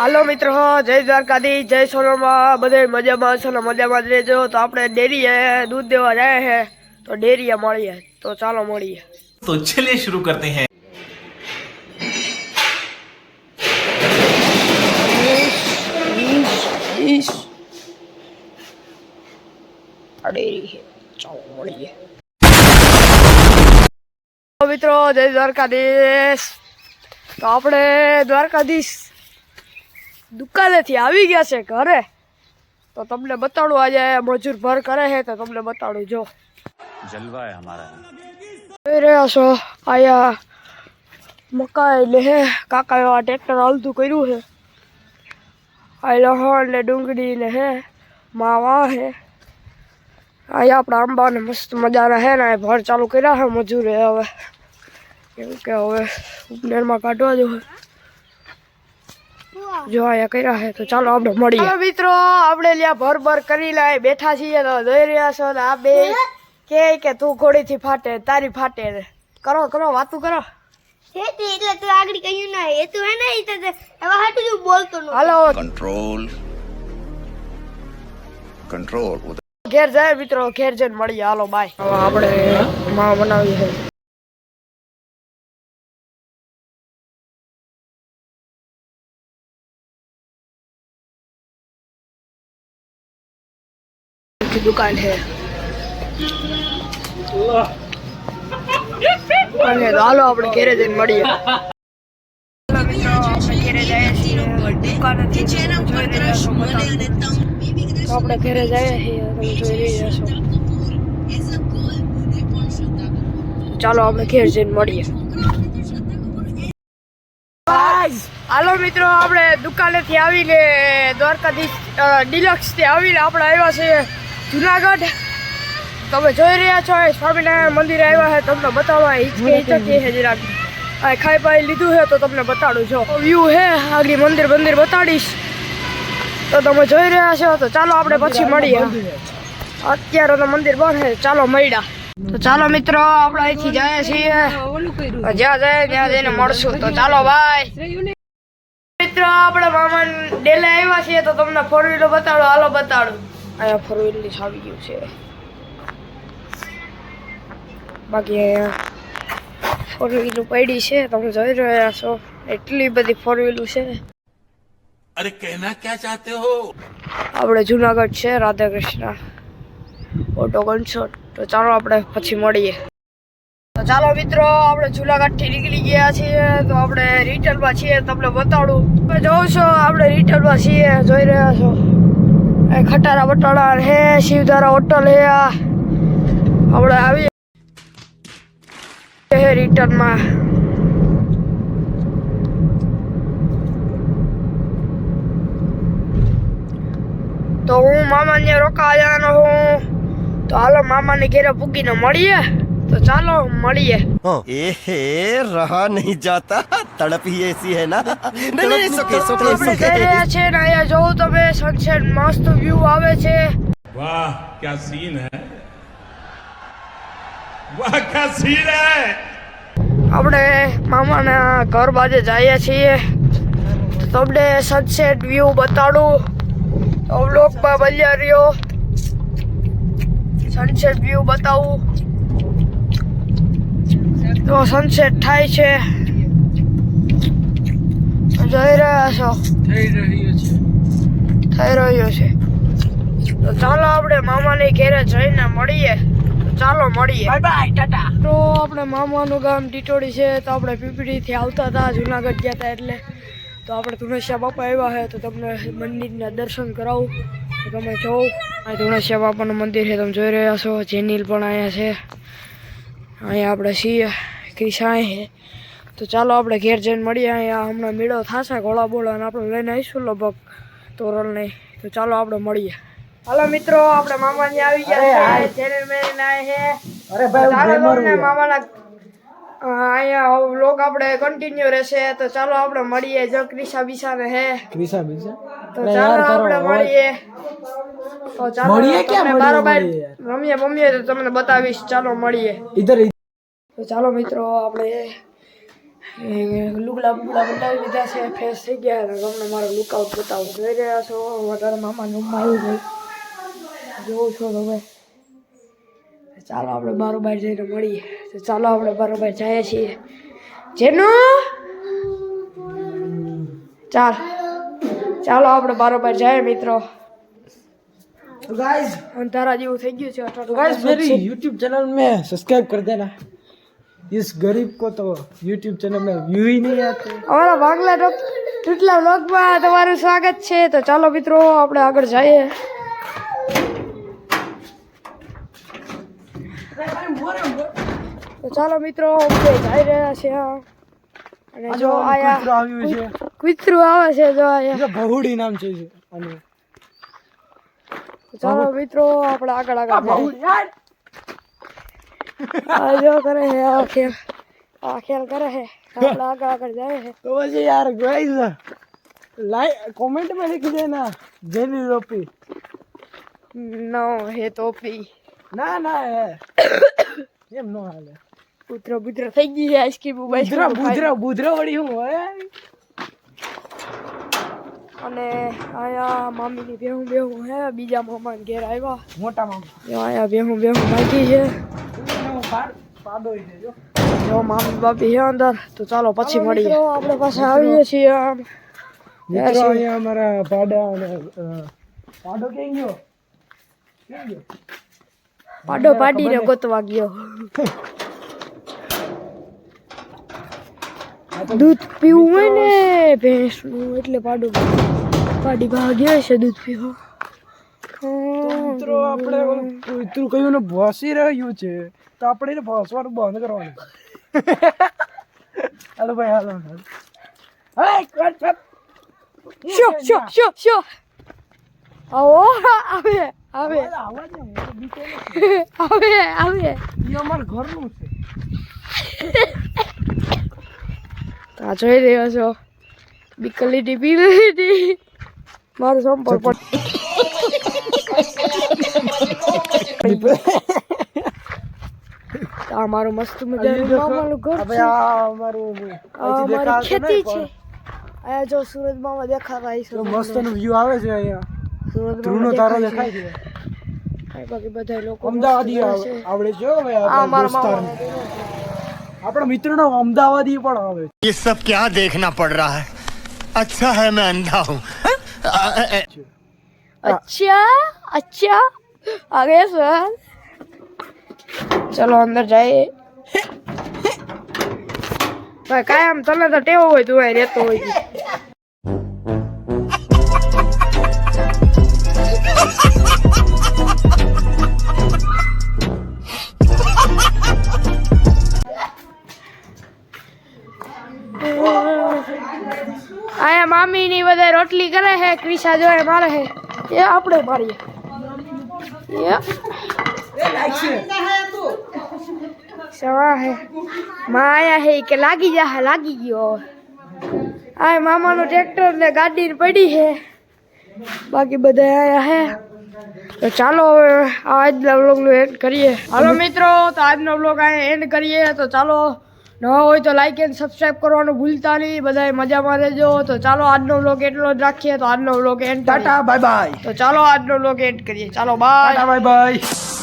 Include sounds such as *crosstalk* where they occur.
હાલો મિત્રો જય દ્વારકાધી જય સોલરમાં બધે મજામાં છો ને મજામાં જ રહેજો. તો આપણે ડેરીએ દૂધ દેવા જાય છે તો ડેરીએ મળીએ. તો ચાલો મળીએ. તો ચલીએ શરૂ કરતે હે. ચાલો મળીએ. મિત્રો જય દ્વારકાધીશ. તો આપણે દ્વારકાધીશ દુકાનેથી આવી ગયા છે ઘરે. તો તમને બતાડું આજે મજૂર ભર કરે છે તો તમને બતાડું જો. જલવા અમારા. જોઈ રહ્યા છો આયા મકાઈ લે કાકા એવા ટ્રેક્ટર હાલતું કર્યું છે. આ લહણ ને ડુંગળી ને હે માવા હે અહીંયા આપણા આંબા ને મસ્ત મજાના હે ને ભર ચાલુ કર્યા છે મજૂરે હવે. કેમ કે હવે ઉપનેરમાં કાઢવા જવું જો આ કર્યા છે તો ચાલો આપણે મળીએ. મિત્રો આપણે લ્યા ભર ભર કરી લાય બેઠા છીએ તો જોઈ રહ્યા છો ને આ બે કે કે તું ઘોડીથી ફાટે તારી ફાટે કરો કરો વાતું કરો. એટલે તું આગળ કહ્યું ના એ તું હે ને એ તો તે એવા હાટું તું બોલતો ન. હાલો. કંટ્રોલ કંટ્રોલ ઘેર જાય મિત્રો ઘેર જઈને મળીએ. હાલો બાય. આપણે માં બનાવી છે की दुकान है અને હાલો આપણે ઘેરે જઈને મળીએ હાલો મિત્રો આપણે ઘેરે જઈએ છીએ દુકાનેથી જોઈ રહ્યા છો બધા. તો આપણે ઘરે જઈએ છીએ તમે જોઈ રહ્યા છો ચાલો આપણે ઘેર જઈને મળીએ હાલો મિત્રો આપણે દુકાનેથી આવીને દ્વારકાધીશ ડિલક્સ થી આવીને આપણે આવ્યા છીએ જુનાગઢ. તમે જોઈ રહ્યા છો સ્વામિનારાયણ મંદિરે આવ્યા છે તમને બતાવવા હિચકે છે જરાક આ ખાઈ પાઈ લીધું છે તો તમને બતાડું છો વ્યૂ છે આગળ મંદિર મંદિર બતાડીશ. તો તમે જોઈ રહ્યા છો તો ચાલો આપણે પછી મળીએ. અત્યારે તો મંદિર બંધ છે ચાલો મળ્યા. તો ચાલો મિત્રો આપણે અહીંથી જાય છીએ. જ્યાં જાય ત્યાં જઈને મળશું. તો ચાલો ભાઈ મિત્રો આપણે મામા ડેલે આવ્યા છીએ તો તમને ફોર વ્હીલર બતાડો હાલો બતાડો. અહીંયા ફરવેલ આવી ગયું છે. બાકી અહીંયા ફોર વ્હીલું પડી છે તમે જોઈ રહ્યા છો. એટલી બધી ફોર વ્હીલ છે. અરે કહેના ક્યાં ચાહતે હો? આપણે જુનાગઢ છે રાધા કૃષ્ણ ઓટો ગનશોટ તો ચાલો આપણે પછી મળીએ. તો ચાલો મિત્રો આપણે જુનાગઢથી નીકળી ગયા છીએ. તો આપણે રિટર્નમાં છીએ તમને બતાડું. તમે જોઉં છો આપણે રિટર્નમાં છીએ જોઈ રહ્યા છો. ખટારા બટાડા હે, શિવધારા હોટલ હે આ. આપણે આવી હે રિટર્નમાં. તો હું મામાને રોકાયા જવાનો હું. તો હાલો મામાને ઘેરે પૂગીને મળીએ. તો ચાલો મળીએ. એ હે રહા નહીં જાતા. તડપ એસી હે ના. નહીં નહીં સોકે સોકે સોકે છે ને અહીંયા જોઉં તમે સનસેટ મસ્ત વ્યૂ આવે છે. વાહ ક્યા સીન હે? વાહ ક્યા સીન હે? આપણે મામાના ઘર બાજે જઈએ છીએ. તમને સનસેટ વ્યૂ બતાડું. વ્લોગમાં બન્યા રહ્યો. સનસેટ વ્યૂ બતાવું. તો સનસેટ થાય છે. જોઈ રહ્યા છો. થઈ રહ્યો છે. તો ચાલો આપણે મામાની ઘેરે જઈને મળીએ. તો ચાલો મળીએ. Bye bye tata. તો આપણે મામાનું ગામ ટીટોડી છે. તો આપણે પીપીડીથી આવતા હતા જુનાગઢ ગયા હતા એટલે. તો આપણે ધુણેશિયા બાપા આવ્યા છે. તો તમને મંદિરના દર્શન કરાવું. તો તમે જોઉં આ ધુણેશિયા બાપાનું મંદિર છે. તમે જોઈ રહ્યા છો. જેનીલ પણ અહીંયા છે. અહીંયા આપણે છીએ હે. તો ચાલો આપણે ઘેર જઈને મળીએ અહીંયા હમણાં મેળો થશે ઘોડા બોળા અને આપણે લઈને આવીશું લગભગ તોરણ નહીં તો ચાલો આપણે મળીએ. હાલો મિત્રો આપણે મામા ને આવી ગયા છે અરે ભાઈ મામાના અહીંયા લોક આપણે કન્ટિન્યુ રહેશે તો ચાલો આપણે મળીએ જો ક્રિશા બિશા ને હે. ક્રિશા બીજા તો ચાલો આપણે મળીએ. તો ચાલો મળીએ કે તમને મળીએ, રમીએ બમીએ તો તમને બતાવીશ ચાલો મળીએ. ઇધર તો ચાલો મિત્રો આપણે લુગડા બુગડા બદલાવી દીધા છે ફેસ થઈ ગયા અને તમને મારો લુકઆઉટ બતાવું. જોઈ રહ્યા છો વધારે મામાનું રૂમમાં આવી ગઈ. જોઉં છો તમે ચાલો આપણે બારોબાર જઈને મળીએ. તો ચાલો આપણે બારોબાર જઈએ છીએ જેનું ચાલ ચાલો આપણે બારોબાર જઈએ મિત્રો तो गाइस અંધારા જેવું થઈ ગયું છે અઠવાડિયું तो गाइस मेरी YouTube चैनल में सब्सक्राइब कर देना इस गरीब को तो YouTube चैनल में व्यू ही नहीं आते અમારા બાંગ્લા ડોક ટૂટલા વ્લોગમાં તમારું સ્વાગત છે તો ચાલો મિત્રો આપણે આગળ જઈએ તો ચાલો મિત્રો અમે જઈ રહ્યા છે અને જો આયા આવ્યું છે. કૂતરું આવે છે જો આયા. ભહુડી નામ છે અને ચાલો મિત્રો આપણે આગળ આગળ આ જો કરે હે આ ખેલ આ ખેલ કરે હે આપણે આગળ આગળ જાય હે તો પછી યાર ગાઈઝ લાઈક કોમેન્ટમાં લખી દેના જેની ટોપી. નો હે તોપી ના ના હે. *coughs* એમ નો હાલે. કૂતરો બુધરો થઈ ગઈ આઈસ્ક્રીમ ઉધરો બુધરો બુધરો વળી હું હોય અને આયા મામીની બેહું બેહું હે બીજા મામાને ઘેર આવ્યા મોટા મામા અહીંયા બેહું બેહું માગી છે જો મામી બાપી છે અંદર તો ચાલો પછી મળીએ આપણે પાસે આવીએ છીએ આમ અહીંયા અમારા પાડા અને પાડો કેમ ગયો પાડો પાડીને ગોતવા ગયો દૂધ પીવું હોય ને ભેંસનું એટલે પાડો. પાડી ભાગ્યો છે દૂધ પીવા. મિત્રો આપણે કૂતરું કયું ને ભસી રહ્યું છે તો આપણે એને ભસવાનું બંધ કરવાનું. *laughs* હાલો ભાઈ હાલો. શો શો શો શો. આવો આવે આવે. *laughs* આવે આવે એ અમારા ઘરનું છે. *laughs* આ જોઈ રહ્યો છો. બીકલીટી પીલીટી મારું સંપર્ક આ મારું મસ્ત મજાનું મામાનું ઘર છે. અમારું આ અહીંથી ખેતી છે. અહીંયા જો સુરત મામા દેખાતા જો મસ્ત વ્યૂ આવે છે અહીંયા. સુરત ધ્રુવનો તારો દેખાય છે. બાકી બધા લોકો અમદાવાદી છે. આવડે છે આ મારા મામા આપણા મિત્રનો અમદાવાદી પણ આવે ये सब क्या देखना पड़ रहा है अच्छा है मैं अंधा हूँ अच्छा अच्छा आगे सर ચલો અંદર જઈએ ભાઈ કાયમ તને તો ટેવ હોય તું અહીં રહેતો હોય મામી ની બધા રોટલી કરે છે ક્રિશા જોડે મારે છે એ આપણે મારીએ. સવા હે. માં આયા હે કે લાગી જા હે, લાગી ગયો આ મામાનું ટ્રેક્ટર ને ગાડી પડી છે બાકી બધા આયા હે. તો ચાલો હવે આજના બ્લોગનું એન્ડ કરીએ. હાલો મિત્રો, તો આજનો બ્લોગ અહીંયા એન્ડ કરીએ. તો ચાલો નવા હોય તો લાઈક એન્ડ સબસ્ક્રાઈબ કરવાનું ભૂલતા નહીં. બધાએ મજામાં રહેજો. તો ચાલો આજનો વ્લોગ એટલો જ રાખીએ. તો આજનો vlog and tata bye bye તો ચાલો આજનો વ્લોગ એન્ડ કરીએ. ચાલો બાય બાય બાય